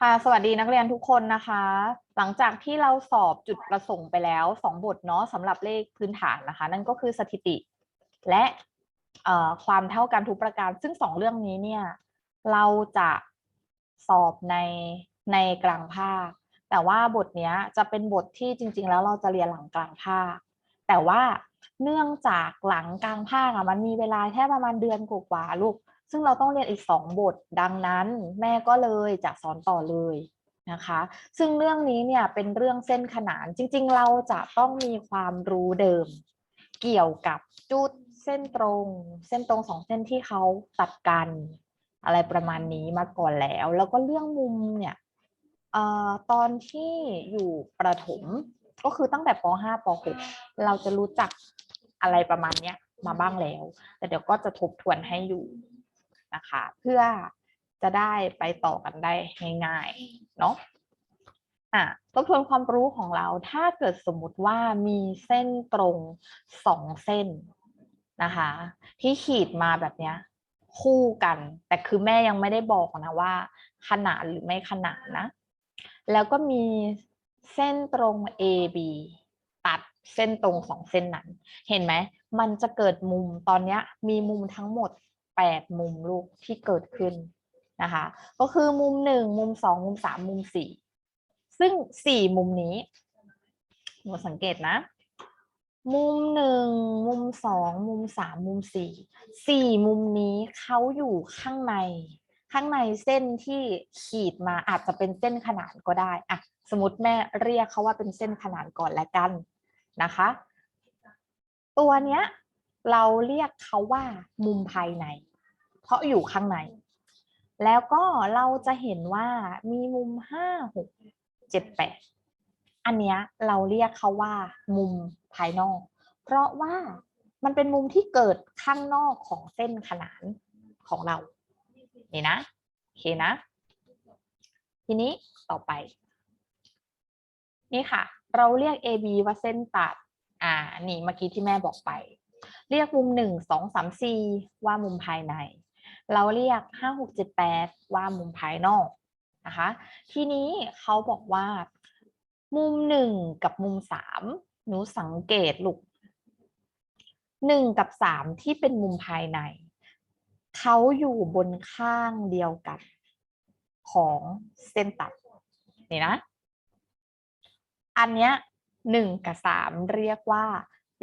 ค่ะสวัสดีนักเรียนทุกคนนะคะ หลังจากที่เราสอบจุดประสงค์ไปแล้วสองบทเนาะสำหรับเลขพื้นฐานนะคะ นั่นก็คือสถิติและความเท่ากันทุกประการ ซึ่งสองเรื่องนี้เนี่ยเราจะสอบในในกลางภาค แต่ว่าบทเนี้ยจะเป็นบทที่จริง ๆ แล้วเราจะเรียนหลังกลางภาค แต่ว่าเนื่องจากหลังกลางภาคอะมันมีเวลาแค่ประมาณเดือนกว่าๆลูก ซึ่งเราต้องเรียนอีกสองบท ดังนั้นแม่ก็เลยจะสอนต่อเลยนะคะ ซึ่งเรื่องนี้เนี่ยเป็นเรื่องเส้นขนาน จริง ๆ เราจะต้องมีความรู้เดิม เกี่ยวกับจุดเส้นตรง เส้นตรงสองเส้นที่เขาตัดกัน อะไรประมาณนี้มาก่อนแล้ว แล้วก็เรื่องมุมเนี่ยออตอนที่อยู่ประถมก็คือตั้งแต่ป .5 ป .6 เราจะรู้จักอะไรประมาณเนี้ยมาบ้างแล้ว แต่เดี๋ยวก็จะทบทวนให้อยู่ นะคะ เพื่อจะได้ไปต่อกันได้ง่ายๆเนาะอะทบทวนความรู้ของเราถ้าเกิดสมมุติว่ามีเส้นตรงสองเส้นนะคะ ที่ขีดมาแบบเนี้ยคู่กัน แต่คือแม่ยังไม่ได้บอกนะว่า ขนานหรือไม่ขนานนะ แล้วก็มีเส้นตรง AB ตัดเส้นตรงสองเส้นนั้น เห็นไหม มันจะเกิดมุมตอนนี้มีมุมทั้งหมด 8 มุมลูกที่เกิดขึ้นนะคะ ก็คือมุม 1 มุม 2 มุม 3 มุม 4 ซึ่ง 4 มุมนี้หนูสังเกตนะ มุม 1 มุม 2 มุม 3 มุม 4 4 มุมนี้เขาอยู่ข้างในข้างในเส้นที่ขีดมาอาจจะเป็นเส้นขนานก็ได้อะสมมติแม่เรียกเขาว่าเป็นเส้นขนานก่อนแล้วกันนะคะ ตัวเนี้ย เราเรียกเขาว่ามุมภายใน เพราะอยู่ข้างใน แล้วก็เราจะเห็นว่ามีมุมห้าหกเจ็ดแปดอันเนี้ยเราเรียกเขาว่า มุมภายนอก เพราะว่ามันเป็นมุมที่เกิดข้างนอกของเส้นขนานของเรา นี่นะโอเคนะ ทีนี้ต่อไป นี่ค่ะ เราเรียก AB ว่าเส้นตัด อ่า นี่เมื่อกี้ที่แม่บอกไป เรียกมุมหนึ่งสองสามสี่ว่ามุมภายใน เราเรียกห้าหกเจ็ดแปดว่ามุมภายนอกนะคะ ทีนี้เขาบอกว่า มุมหนึ่งกับมุมสามหนูสังเกตลูกหนึ่งกับสามที่เป็นมุมภายใน เขาอยู่บนข้างเดียวกัน ของเส้นตัดนี่นะ อันเนี้ยหนึ่งกับสามเรียกว่า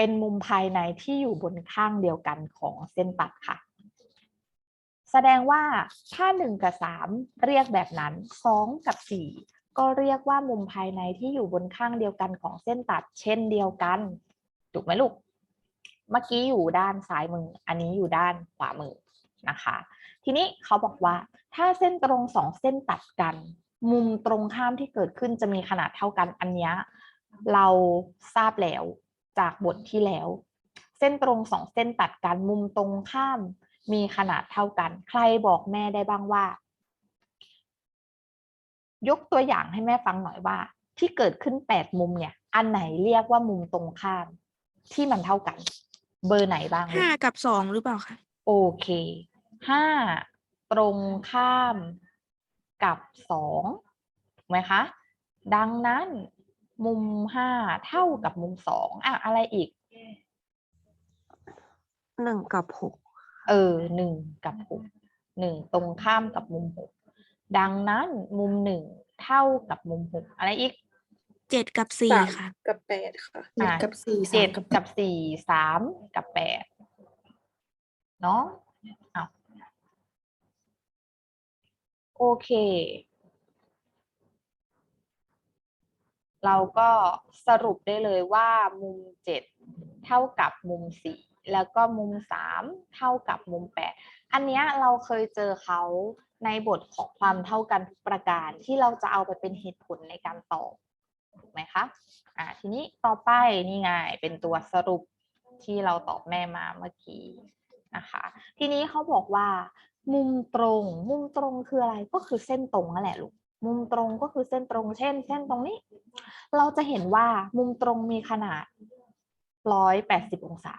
เป็นมุมภายในที่อยู่บนข้างเดียวกันของเส้นตัดค่ะ แสดงว่าถ้าหนึ่งกับสามเรียกแบบนั้นสองกับสี่ก็เรียกว่ามุมภายในที่อยู่บนข้างเดียวกันของเส้นตัด เช่นเดียวกัน ถูกไหมลูก เมื่อกี้อยู่ด้านซ้ายมือ อันนี้อยู่ด้านขวามือนะคะ ทีนี้เขาบอกว่าถ้าเส้นตรงสองเส้นตัดกัน มุมตรงข้ามที่เกิดขึ้นจะมีขนาดเท่ากันอันนี้เราทราบแล้ว จากบทที่แล้ว เส้นตรงสองเส้นตัดกันมุมตรงข้ามมีขนาดเท่ากัน ใครบอกแม่ได้บ้างว่า ยกตัวอย่างให้แม่ฟังหน่อยว่า ที่เกิดขึ้นแปดมุมเนี่ย อันไหนเรียกว่ามุมตรงข้าม ที่มันเท่ากัน เบอร์ไหนบ้างลูกห้ากับสองหรือเปล่าคะโอเคห้าตรงข้ามกับสองถูกไหมคะ ดังนั้น มุมห้าเท่ากับมุมสองอะอะไรอีก หนึ่งกับหกเออหนึ่งกับหกหนึ่งตรงข้ามกับมุมหกดังนั้นมุมหนึ่งเท่ากับมุมหกอะไรอีกเจ็ดกับสี่สามค่ะ กับแปดค่ะอะกับสี่สาเจ็มดกับกับสี่สามกับแปดเนาะเอาโอเค เราก็สรุปได้เลยว่ามุมเจ็ดเท่ากับมุมสีแล้วก็มุมสามเท่ากับมุมแปดอันนี้เราเคยเจอเขาในบทของความเท่ากันทุกประการที่เราจะเอาไปเป็นเหตุผลในการตอบถูกไหมคะอ่าทีนี้ต่อไปนี่ไงเป็นตัวสรุปที่เราตอบแม่มาเมื่อกี้นะคะ ทีนี้เขาบอกว่า มุมตรง มุมตรงคืออะไรก็คือเส้นตรงนั่นแหละลูก มุมตรงก็คือเส้นตรงเช่น เส้นตรงนี้ เราจะเห็นว่ามุมตรงมีขนาดร้อยแปดสิบองศา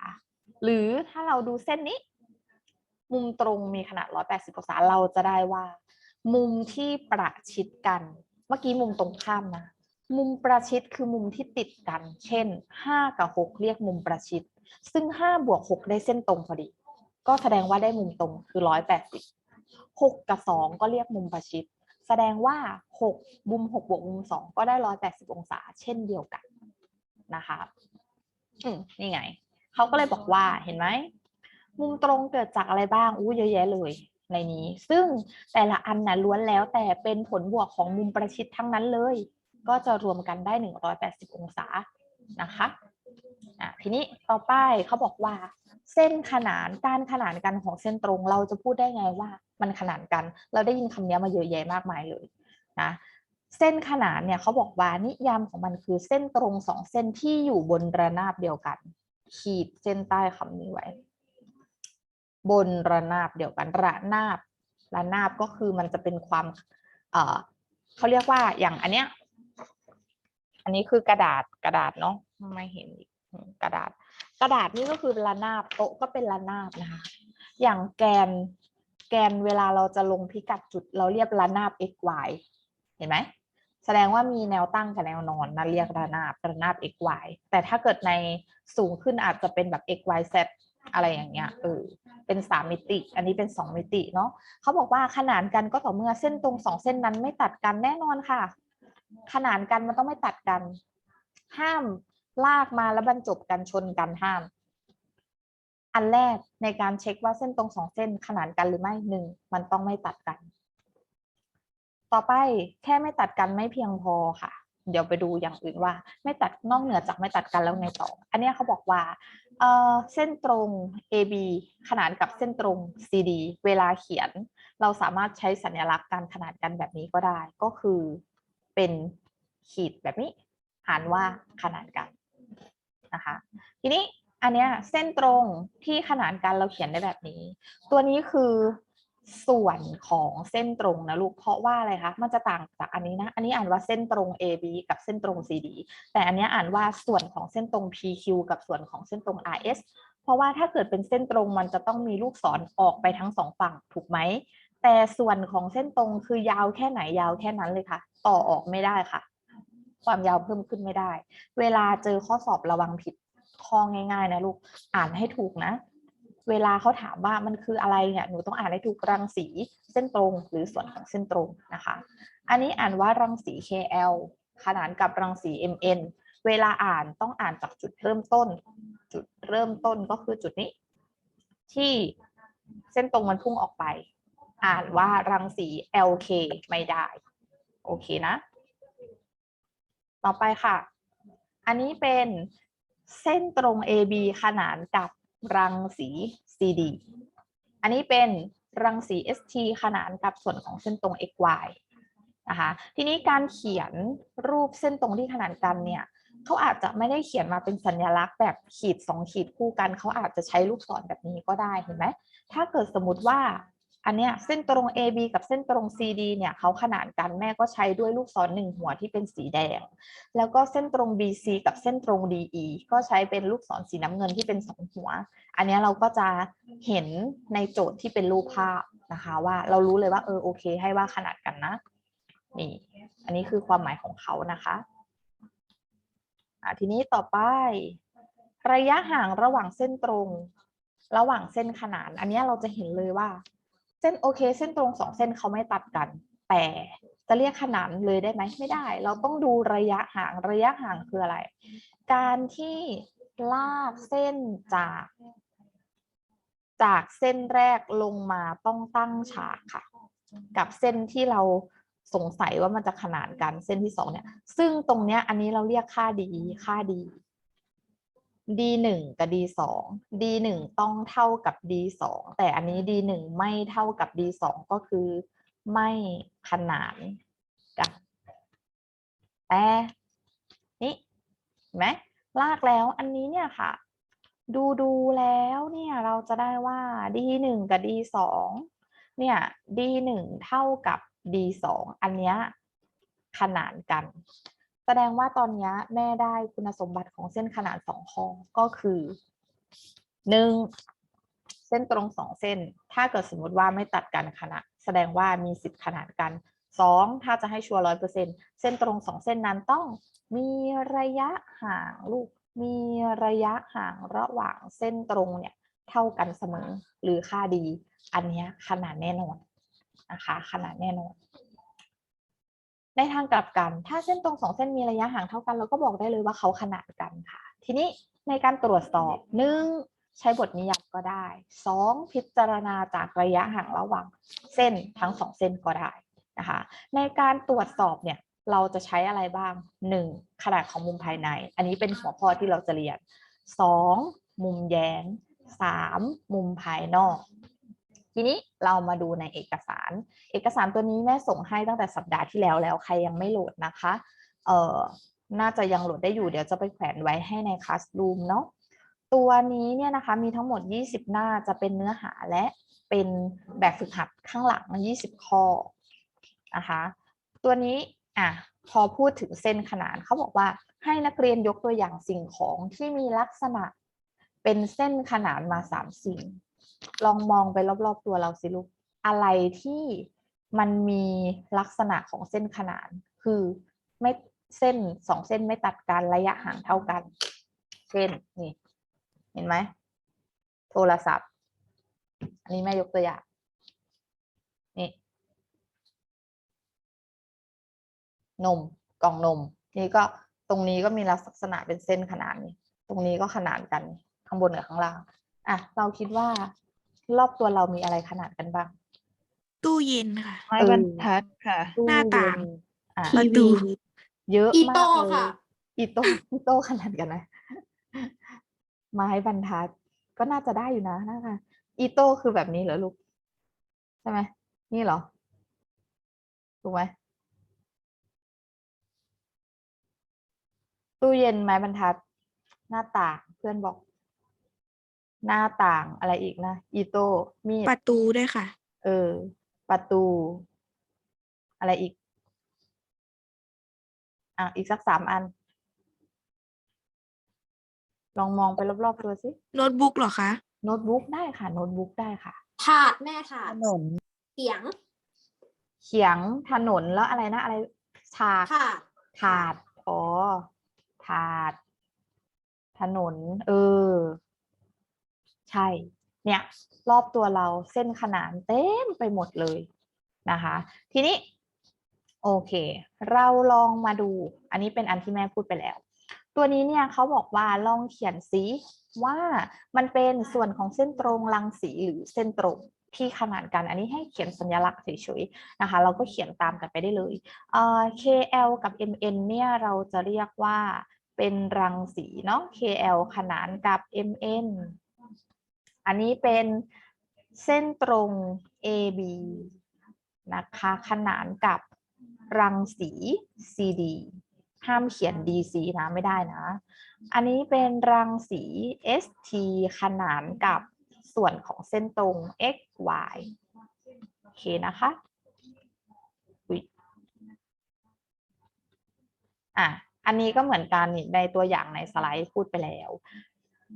หรือถ้าเราดูเส้นนี้ มุมตรงมีขนาดร้อยแปดสิบองศา เราจะได้ว่า มุมที่ประชิดกัน เมื่อกี้มุมตรงข้ามนะ มุมประชิดคือมุมที่ติดกัน เช่น 5 กับ 6 เรียกมุมประชิด ซึ่ง 5 บวก 6 ได้เส้นตรงพอดี ก็แสดงว่าได้มุมตรงคือ 180 6 กับ 2 ก็เรียกมุมประชิด แสดงว่า 6 มุม 6 บวกมุม 2 ก็ได้ 180 องศา เช่นเดียวกันนะคะอืมนี่ไง เขาก็เลยบอกว่าเห็นไหม มุมตรงเกิดจากอะไรบ้าง อู้เยอะแยะเลยในนี้ ซึ่งแต่ละอันนะล้วนแล้วแต่เป็นผลบวกของมุมประชิดทั้งนั้นเลย ก็จะรวมกันได้ 180 องศานะคะ อะทีนี้ต่อไปเขาบอกว่า เส้นขนานการขนานกันของเส้นตรง เราจะพูดได้ไงว่ามันขนานกัน เราได้ยินคำนี้มาเยอะแยะมากมายเลยนะเส้นขนานเนี่ยเขาบอกว่านิยามของมันคือเส้นตรงสองเส้นที่อยู่บนระนาบเดียวกัน ขีดเส้นใต้คำนี้ไว้ บนระนาบเดียวกัน ระนาบระนาบก็คือมันจะเป็นความเอ่อเขาเรียกว่าอย่างอันเนี้ยอันนี้คือกระดาษกระดาษเนาะไม่เห็นอีกกระดาษ กระดาษนี่ก็คือระนาบโต๊ะก็เป็นระนาบนะคะ อย่างแกนแกนเวลาเราจะลงพิกัดจุด เราเรียกระนาบ x y เห็นไหมแสดงว่ามีแนวตั้งกับแนวนอนนะเรียกระนาบระนาบ x y แต่ถ้าเกิดในสูงขึ้นอาจจะเป็นแบบ x y z อะไรอย่างเงี้ยเออเป็นสามมิติ อันนี้เป็นสองมิติเนาะเขาบอกว่าขนานกันก็ต่อเมื่อเส้นตรงสองเส้นนั้นไม่ตัดกันแน่นอนค่ะ ขนานกันมันต้องไม่ตัดกัน ห้าม ลากมาแล้วบรรจบกันชนกันห้าม อันแรกในการเช็คว่าเส้นตรงสองเส้นขนานกันหรือไม่หนึ่งมันต้องไม่ตัดกัน ต่อไปแค่ไม่ตัดกันไม่เพียงพอค่ะ เดี๋ยวไปดูอย่างอื่นว่า ไม่ตัดนอกเหนือจากไม่ตัดกันแล้วไงต่อ อันนี้เขาบอกว่าเเส้นตรง AB ขนานกับเส้นตรง CD เวลาเขียน เราสามารถใช้สัญลักษณ์การขนานกันแบบนี้ก็ได้ ก็คือเป็นขีดแบบนี้อ่านว่าขนานกัน นะคะ ทีนี้อันเนี้ยเส้นตรงที่ขนานกันเราเขียนได้แบบนี้ ตัวนี้คือส่วนของเส้นตรงนะลูกเพราะว่าอะไรคะมันจะต่างจากอันนี้นะ อันนี้อ่านว่าเส้นตรง AB กับเส้นตรง CD แต่อันเนี้ยอ่านว่าส่วนของเส้นตรง PQ กับส่วนของเส้นตรง RS เพราะว่าถ้าเกิดเป็นเส้นตรงมันจะต้องมีลูกศรออกไปทั้งสองฝั่งถูกไหมแต่ส่วนของเส้นตรงคือยาวแค่ไหนยาวแค่นั้นเลยค่ะ ต่อออกไม่ได้ค่ะ ความยาวเพิ่มขึ้นไม่ได้ เวลาเจอข้อสอบระวังผิดข้อง่าย ๆ นะลูกอ่านให้ถูกนะ เวลาเขาถามว่ามันคืออะไรเนี่ยหนูต้องอ่านให้ถูกรังสีเส้นตรงหรือส่วนของเส้นตรงนะคะ อันนี้อ่านว่ารังสี KL ขนานกับรังสี MN เวลาอ่านต้องอ่านจากจุดเริ่มต้น จุดเริ่มต้นก็คือจุดนี้ ที่เส้นตรงมันพุ่งออกไป อ่านว่ารังสี LK ไม่ได้ โอเคนะ ต่อไปค่ะ อันนี้เป็นเส้นตรง AB ขนานกับรังสี CD อันนี้เป็นรังสี ST ขนานกับส่วนของเส้นตรง XY นะคะทีนี้การเขียนรูปเส้นตรงที่ขนานกันเนี่ยเขาอาจจะไม่ได้เขียนมาเป็นสัญลักษณ์แบบขีดสองขีดคู่กัน เขาอาจจะใช้ลูกศรแบบนี้ก็ได้เห็นไหมถ้าเกิดสมมติว่า อันเนี้ยเส้นตรง AB กับเส้นตรง CD เนี่ยเขาขนานกันแม่ก็ใช้ด้วยลูกศรหนึ่งหัวที่เป็นสีแดง แล้วก็เส้นตรง BC กับเส้นตรง DE ก็ใช้เป็นลูกศรสีน้ำเงินที่เป็นสองหัว อันนี้เราก็จะเห็นในโจทย์ที่เป็นรูปภาพนะคะว่าเรารู้เลยว่าเออโอเคให้ว่าขนาดกันนะนี่อันนี้คือความหมายของเขานะคะอะทีนี้ต่อไป ระยะห่างระหว่างเส้นตรง ระหว่างเส้นขนาน อันนี้เราจะเห็นเลยว่า เส้นโอเค เส้นตรงสองเส้นเขาไม่ตัดกัน แต่จะเรียกขนานเลยได้ไหมไม่ได้ เราต้องดูระยะห่างระยะห่างคืออะไร การที่ลากเส้นจาก จากเส้นแรกลงมาต้องตั้งฉากค่ะ กับเส้นที่เราสงสัยว่ามันจะขนานกันเส้นที่สองเนี่ย ซึ่งตรงเนี้ยอันนี้เราเรียกค่าดีค่าดี d หนึ่งกับ d สอง d หนึ่งต้องเท่ากับ d สองแต่อันนี้ d หนึ่งไม่เท่ากับ d สองก็คือไม่ขนานกันแต่นี่เห็นไหมลากแล้วอันนี้เนี่ยค่ะ ดูดูแล้วเนี่ยเราจะได้ว่า d หนึ่งกับ d สองเนี่ย d หนึ่งเท่ากับ d สองอันเนี้ยขนานกัน แสดงว่าตอนนี้แม่ได้คุณสมบัติของเส้นขนานสองข้อก็คือหนึ่งเส้นตรงสองเส้น ถ้าเกิดสมมติว่าไม่ตัดกันขนาดแสดงว่ามีสิทธิ์ขนานกันสองถ้าจะให้ชัวร์ร้อยเปอร์เซ็นเส้นตรงสองเส้นนั้นต้องมีระยะห่างลูก มีระยะห่างระหว่างเส้นตรงเนี่ยเท่ากันเสมอหรือค่าดี อันนี้ขนาดแน่นอนนะคะขนาดแน่นอน ในทางกลับกัน ถ้าเส้นตรงสองเส้นมีระยะห่างเท่ากัน เราก็บอกได้เลยว่าเขาขนานกันค่ะ ทีนี้ในการตรวจสอบหนึ่งใช้บทนิยามก็ได้สองพิจารณาจากระยะห่างระหว่างเส้นทั้งสองเส้นก็ได้นะคะ ในการตรวจสอบเนี่ยเราจะใช้อะไรบ้างหนึ่งขนาดของมุมภายใน อันนี้เป็นหัวข้อที่เราจะเรียนสองมุมแย้งสามมุมภายนอก ทีนี้เรามาดูในเอกสาร เอกสารตัวนี้แม่ส่งให้ตั้งแต่สัปดาห์ที่แล้วแล้วใครยังไม่โหลดนะคะเอ่อน่าจะยังโหลดได้อยู่เดี๋ยวจะไปแขวนไว้ให้ในคลาส r ูมเนาะตัวนี้เนี่ยนะคะมีทั้งหมด 20 หน้าจะเป็นเนื้อหาและเป็นแบบฝึกหัดข้างหลัง 20 ข้อนะคะตัวนี้อะพอพูดถึงเส้นขนานเขาบอกว่าให้นักเรียนยกตัวอย่างสิ่งของที่มีลักษณะเป็นเส้นขนานมาสามสิ่ง ลองมองไปรอบๆตัวเราสิลูก อะไรที่มันมีลักษณะของเส้นขนาน คือไม่เส้นสองเส้นไม่ตัดกันระยะห่างเท่ากัน เช่นนี่ เห็นไหม โทรศัพท์ อันนี้แม่ยกตัวอย่าง นี่ นมกล่องนม นี่ก็ตรงนี้ก็มีลักษณะเป็นเส้นขนานนี่ตรงนี้ก็ขนานกันข้างบนกับข้างล่าง อะ เราคิดว่า รอบตัวเรามีอะไรขนานกันบ้าง ตู้เย็นค่ะ ไม้บรรทัดค่ะตู้หน้าต่างเย็นอะประตู เยอะอีมากโต้เลยค่ะอีโต้อีโต้ขนาดกันนะ ไม้บรรทัดก็น่าจะได้อยู่นะนะคะอีโต้คือแบบนี้เหรอลูก ใช่ไหมนี่เหรอถูกไหมตู้เย็นไม้บรรทัด หน้าต่างเพื่อนบอก หน้าต่างอะไรอีกนะ อีโต้มีดประตูด้วยค่ะ เออ ประตู อะไรอีก อะ อีกสักสามอัน ลองมองไปรอบๆตัวสิ โน้ตบุ๊กเหรอคะ โน้ตบุ๊กได้ค่ะ โน้ตบุ๊กได้ค่ะ ถาดแม่ถาถดนน เสียงเขียง ถนน แล้วอะไรนะ อะไร ฉาก ถาดถาด อ๋อ ถาด ถนน เออ ใช่ เนี่ย รอบตัวเราเส้นขนานเต็มไปหมดเลยนะคะ ทีนี้ โอเค เราลองมาดู อันนี้เป็นอันที่แม่พูดไปแล้ว ตัวนี้เนี่ยเขาบอกว่าลองเขียนสีว่ามันเป็นส่วนของเส้นตรงรังสีหรือเส้นตรงที่ขนานกัน อันนี้ให้เขียนสัญลักษณ์เฉยๆนะคะ เราก็เขียนตามกันไปได้เลยเอ่อ KL กับ MN เนี่ยเราจะเรียกว่าเป็นรังสีเนาะ KL ขนานกับ MN อันนี้เป็นเส้นตรง AB นะคะ ขนานกับรังสี CD ห้ามเขียน DC นะไม่ได้นะ อันนี้เป็นรังสี ST ขนานกับส่วนของเส้นตรง XY โอเคนะคะอะอันนี้ก็เหมือนกันในตัวอย่างในสไลด์พูดไปแล้ว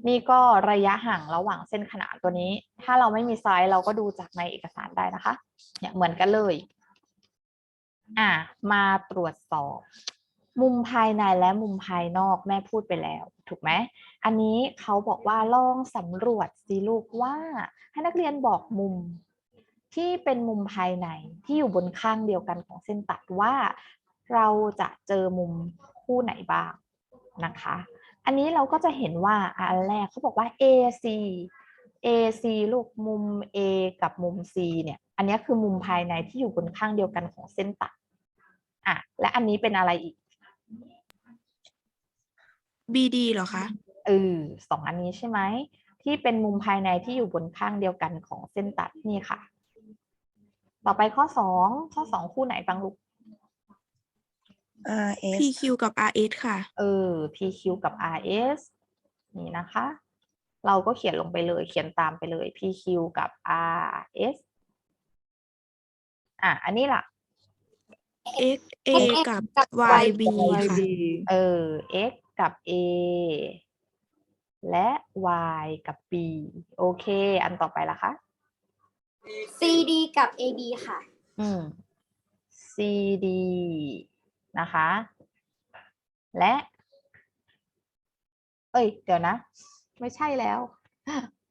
นี่ก็ระยะห่างระหว่างเส้นขนานตัวนี้ ถ้าเราไม่มีไลด์เราก็ดูจากในเอกสารได้นะคะ เนี่ยเหมือนกันเลย อะมาตรวจสอบ มุมภายในและมุมภายนอกแม่พูดไปแล้ว ถูกไหม อันนี้เขาบอกว่าลองสำรวจสิลูกว่า ให้นักเรียนบอกมุมที่เป็นมุมภายในที่อยู่บนข้างเดียวกันของเส้นตัดว่า เราจะเจอมุมคู่ไหนบ้างนะคะ อันนี้เราก็จะเห็นว่าอันแรกเขาบอกว่า AC AC ลูกมุม A กับมุม C เนี่ยอันนี้คือมุมภายในที่อยู่บนข้างเดียวกันของเส้นตัดอะและอันนี้เป็นอะไรอีก BD เหรอคะเออสองอันนี้ใช่ไหมที่เป็นมุมภายในที่อยู่บนข้างเดียวกันของเส้นตัดนี่ค่ะ ต่อไปข้อสองข้อสองคู่ไหนบ้างลูก RS PQ กับ RS ค่ะ เออ PQ กับ RS นี่นะคะ เราก็เขียนลงไปเลย เขียนตามไปเลย PQ กับ RS อะ อันนี้ล่ะ XA กับ YB ค่ะ เออ x กับ a และ y กับ b โอเค อันต่อไปล่ะคะ CD กับ AB ค่ะ อืม CD นะคะ และ เอ้ย เดี๋ยวนะ ไม่ใช่แล้ว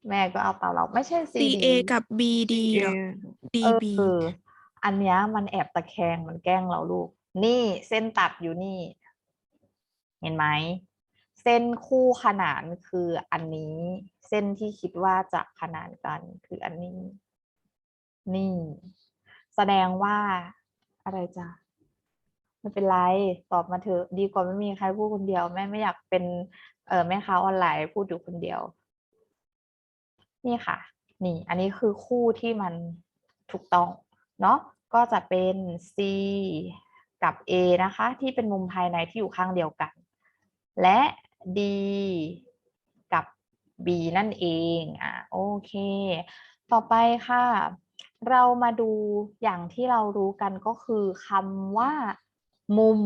แม่ก็เอาเปล่าเราไม่ใช่ CD CA กับ BD เหรอ DB เอออันเนี้ยมันแอบตะแคงมันแกล้งเราลูก นี่เส้นตัดอยู่นี่ เห็นไหม เส้นคู่ขนานคืออันนี้ เส้นที่คิดว่าจะขนานกันคืออันนี้ นี่ แสดงว่าอะไรจ้ะ ไม่เป็นไรตอบมาเถอะดีกว่าไม่มีใครพูดคนเดียว แม่ไม่อยากเป็นเออแม่ค้าออนไลน์พูดอยู่คนเดียว นี่ค่ะ นี่ อันนี้คือคู่ที่มันถูกต้อง เนาะก็จะเป็น C กับ A นะคะ ที่เป็นมุมภายในที่อยู่ข้างเดียวกัน และ D กับ B นั่นเองอะโอเค ต่อไปค่ะ เรามาดูอย่างที่เรารู้กันก็คือคำว่า มุม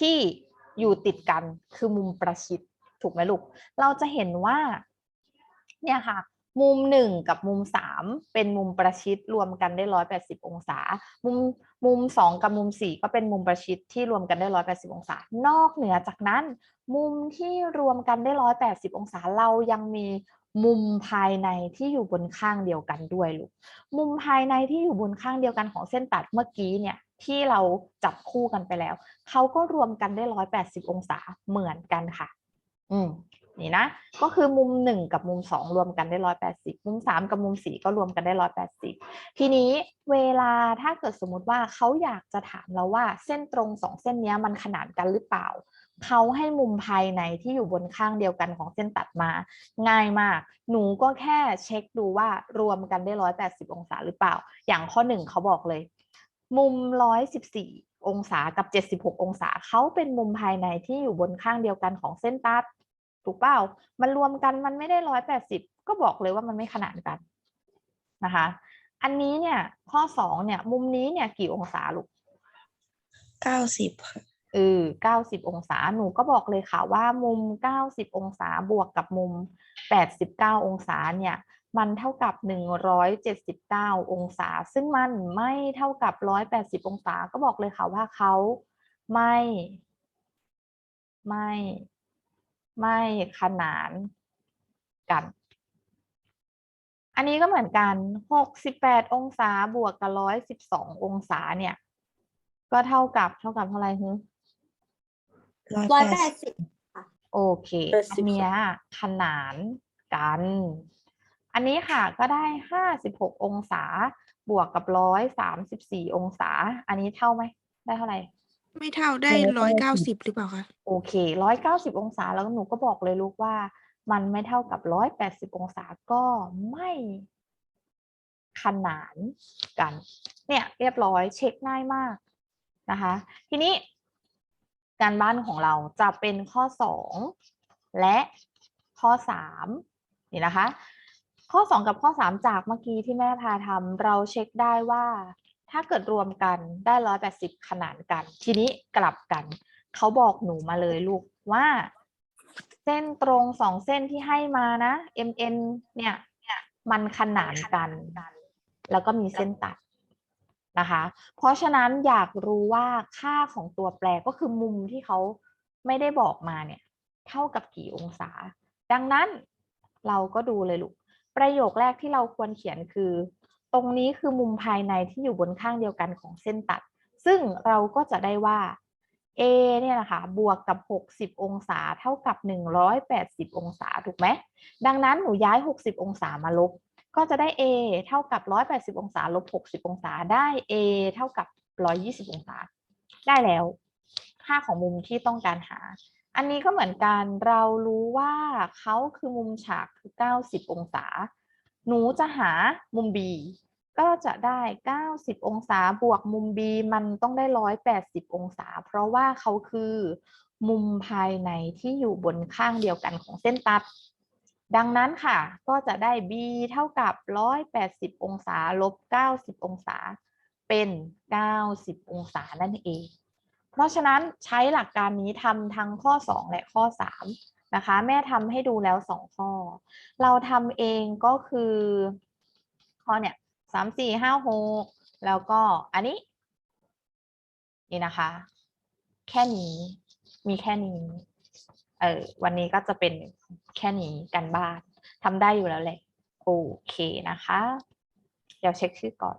ที่อยู่ติดกันคือมุมประชิดถูกไหมลูก เราจะเห็นว่า เนี่ยค่ะ มุมหนึ่งกับมุมสามเป็นมุมประชิดรวมกันได้ร้อยแปดสิบองศา มุมมุมสองกับมุมสี่ก็เป็นมุมประชิดที่รวมกันได้ร้อยแปดสิบองศา นอกเหนือจากนั้น มุมที่รวมกันได้ร้อยแปดสิบองศาเรายังมี มุมภายในที่อยู่บนข้างเดียวกันด้วยลูกมุมภายในที่อยู่บนข้างเดียวกันของเส้นตัดเมื่อกี้เนี่ยที่เราจับคู่กันไปแล้วเขาก็รวมกันได้ร้อยแปดสิบองศาเหมือนกันค่ะ อืมนี่นะก็คือมุมหนึ่งกับมุมสองรวมกันได้ร้อยแปดสิบมุมสามกับมุมสี่ก็รวมกันได้ร้อยแปดสิบทีนี้เวลาถ้าเกิดสมมติว่าเขาอยากจะถามเราว่าเส้นตรงสองเส้นนี้มันขนานกันหรือเปล่า เขาให้มุมภายในที่อยู่บนข้างเดียวกันของเส้นตัดมา ง่ายมาก หนูก็แค่เช็คดูว่ารวมกันได้ร้อยแปดสิบองศาหรือเปล่า อย่างข้อหนึ่งเขาบอกเลย มุมร้อยสิบสี่องศากับเจ็ดสิบหกองศาเขาเป็นมุมภายในที่อยู่บนข้างเดียวกันของเส้นตัด ถูกเปล่า มันรวมกันมันไม่ได้ร้อยแปดสิบก็บอกเลยว่ามันไม่ขนานกันนะคะ อันนี้เนี่ยข้อสองเนี่ย มุมนี้เนี่ยกี่องศาลูกเก้าสิบค่ะ เออเก้าสิบองศา หนูก็บอกเลยค่ะว่ามุมเก้าสิบองศาบวกกับมุมแปดสิบเก้าองศาเนี่ย มันเท่ากับหนึ่งร้อยเจ็ดสิบเก้าองศา ซึ่งมันไม่เท่ากับร้อยแปดสิบองศา ก็บอกเลยค่ะว่าเขาไม่ ไม่ ไม่ขนานกัน อันนี้ก็เหมือนกันหกสิบแปดองศาบวกกับร้อยสิบสององศาเนี่ย ก็เท่ากับเท่ากับเท่าไหร่ฮึ ร้อยแปดสิบโอเคอันเนี้ยขนานกัน อันนี้ค่ะก็ได้ห้าสิบหกองศาบวกกับร้อยสามสิบสี่องศา อันนี้เท่าไหม ได้เท่าไหร่ไม่เท่าได้ร้อยเก้าสิบหรือเปล่าคะโอเคร้อยเก้าสิบองศาแล้วหนูก็บอกเลยลูกว่า มันไม่เท่ากับร้อยแปดสิบองศาก็ไม่ขนานกัน เนี่ย เรียบร้อยเช็คง่ายมากนะคะ ทีนี้ การบ้านของเราจะเป็นข้อสองและข้อสามนี่นะคะ ข้อสองกับข้อสามจากเมื่อกี้ที่แม่พาทำเราเช็คได้ว่า ถ้าเกิดรวมกันได้ร้อยแปดสิบขนานกัน ทีนี้กลับกัน เขาบอกหนูมาเลยลูกว่า เส้นตรงสองเส้นที่ให้มานะ MN เนี่ยเนี่ยมันขนานกัน แล้วก็มีเส้นตัด นะคะ เพราะฉะนั้นอยากรู้ว่าค่าของตัวแปรก็คือมุมที่เขาไม่ได้บอกมาเนี่ยเท่ากับกี่องศา ดังนั้นเราก็ดูเลยลูก ประโยคแรกที่เราควรเขียนคือ ตรงนี้คือมุมภายในที่อยู่บนข้างเดียวกันของเส้นตัด ซึ่งเราก็จะได้ว่า A เนี่ยนะคะบวกกับ 60 องศาเท่ากับ 180 องศาถูกไหม ดังนั้นหนูย้าย 60 องศามาลบ ก็จะได้ A เท่ากับ 180 องศาลบ 60 องศาได้ A เท่ากับ 120 องศา ได้แล้ว ค่าของมุมที่ต้องการหา อันนี้ก็เหมือนกันเรารู้ว่าเขาคือมุมฉากคือ 90 องศา หนูจะหามุม B ก็จะได้ 90 องศาบวกมุม B มันต้องได้ 180 องศา เพราะว่าเขาคือมุมภายในที่อยู่บนข้างเดียวกันของเส้นตัด ดังนั้นค่ะ ก็จะได้ b เท่ากับ 180 องศาลบ 90 องศา เป็น 90 องศานั่นเอง เพราะฉะนั้นใช้หลักการนี้ทำทั้งข้อ 2 และข้อ 3 นะคะ แม่ทำให้ดูแล้ว 2 ข้อ เราทำเองก็คือ ข้อเนี่ยสามสี่ห้าหกแล้วก็อันนี้ นี่นะคะ แค่นี้มีแค่นี้ เออวันนี้ก็จะเป็นแค่นี้กันบ้านทำได้อยู่แล้วแหละ โอเคนะคะ เดี๋ยวเช็คชื่อก่อน